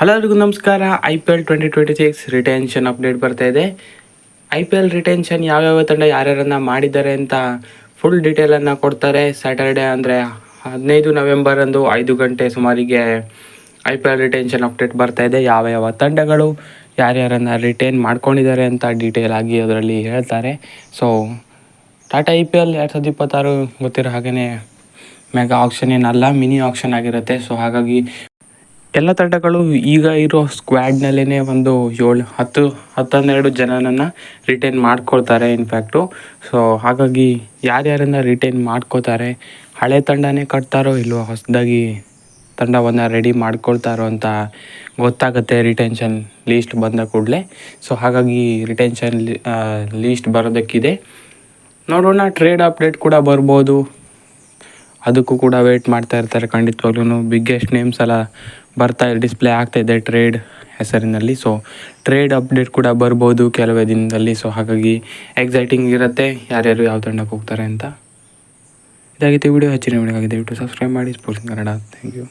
Hello ನಮಸ್ಕಾರ. I P L twenty twenty six retention update ಬರ್ತಾ ಇದೆ. ಐ ಪಿ ಎಲ್ ರಿಟೆನ್ಷನ್ ಯಾವ್ಯಾವ ತಂಡ ಯಾರ್ಯಾರನ್ನ ಮಾಡಿದ್ದಾರೆ ಅಂತ ಫುಲ್ ಡೀಟೇಲನ್ನು ಕೊಡ್ತಾರೆ. ಸ್ಯಾಟರ್ಡೆ ಅಂದರೆ ಹದಿನೈದು ನವೆಂಬರ್ ಅಂದು ಐದು ಗಂಟೆ ಸುಮಾರಿಗೆ I P L retention update ಬರ್ತಾ ಇದೆ. ಯಾವ ಯಾವ ತಂಡಗಳು ಯಾರ್ಯಾರನ್ನು ರಿಟೈನ್ ಮಾಡ್ಕೊಂಡಿದ್ದಾರೆ ಅಂತ ಡೀಟೇಲ್ ಆಗಿ ಅದರಲ್ಲಿ ಹೇಳ್ತಾರೆ. So Tata I P L ಎರಡು ಸಾವಿರದ ಇಪ್ಪತ್ತಾರು ಗೊತ್ತಿರೋ ಹಾಗೆಯೇ ಮೆಗಾ ಆಕ್ಷನ್ ಏನಲ್ಲ ಮಿನಿ ಆಕ್ಷನ್ ಆಗಿರುತ್ತೆ. ಸೊ ಹಾಗಾಗಿ ಎಲ್ಲ ತಂಡಗಳು ಈಗ ಇರೋ ಸ್ಕ್ವಾಡ್ನಲ್ಲೇ ಒಂದು ಏಳು, ಹತ್ತು, ಹತ್ತನ್ನೆರಡು ಜನನನ್ನು ರಿಟೈನ್ ಮಾಡ್ಕೊಳ್ತಾರೆ ಇನ್ಫ್ಯಾಕ್ಟು ಸೊ ಹಾಗಾಗಿ ಯಾರ್ಯಾರನ್ನು ರಿಟೈನ್ ಮಾಡ್ಕೋತಾರೆ ಹಳೆ ತಂಡನೇ ಕಟ್ತಾರೋ ಇಲ್ವೋ, ಹೊಸದಾಗಿ ತಂಡವನ್ನು ರೆಡಿ ಮಾಡ್ಕೊಳ್ತಾರೋ ಅಂತ ಗೊತ್ತಾಗುತ್ತೆ ರಿಟೆನ್ಷನ್ ಲೀಸ್ಟ್ ಬಂದ ಕೂಡಲೇ. ಸೊ ಹಾಗಾಗಿ ರಿಟೆನ್ಷನ್ ಲೀಸ್ಟ್ ಬರೋದಕ್ಕಿದೆ. ನೋಡೋಣ ಟ್ರೇಡ್ ಅಪ್ಡೇಟ್ ಕೂಡ ಬರ್ಬೋದು. ಅದಕ್ಕೂ ಕೂಡ ವೇಟ್ ಮಾಡ್ತಾ ಇರ್ತಾರೆ. ಖಂಡಿತವಾಗ್ಲೂ ಬಿಗ್ಗೆಸ್ಟ್ ನೇಮ್ಸ್ ಎಲ್ಲ ಬರ್ತಾ ಡಿಸ್ಪ್ಲೇ ಆಗ್ತಾ ಇದೆ ಟ್ರೇಡ್ ಹೆಸರಿನಲ್ಲಿ. ಸೊ ಟ್ರೇಡ್ ಅಪ್ಡೇಟ್ ಕೂಡ ಬರ್ಬೋದು ಕೆಲವೇ ದಿನದಲ್ಲಿ. ಸೊ ಹಾಗಾಗಿ ಎಕ್ಸೈಟಿಂಗ್ ಇರುತ್ತೆ. ಯಾರ್ಯಾರು ಯಾವ ತಂಡಕ್ಕೆ ಹೋಗ್ತಾರೆ ಅಂತ. ಇದಾಗಿತ್ತು ವಿಡಿಯೋ. ಹೆಚ್ಚಿನ ವಿಡಿಯೋ ಆಗಿದೆ ದಯವಿಟ್ಟು ಸಬ್ಸ್ಕ್ರೈಬ್ ಮಾಡಿ. ಸ್ಪೋರ್ಟ್ಸ್ ಕನ್ನಡ. Thank you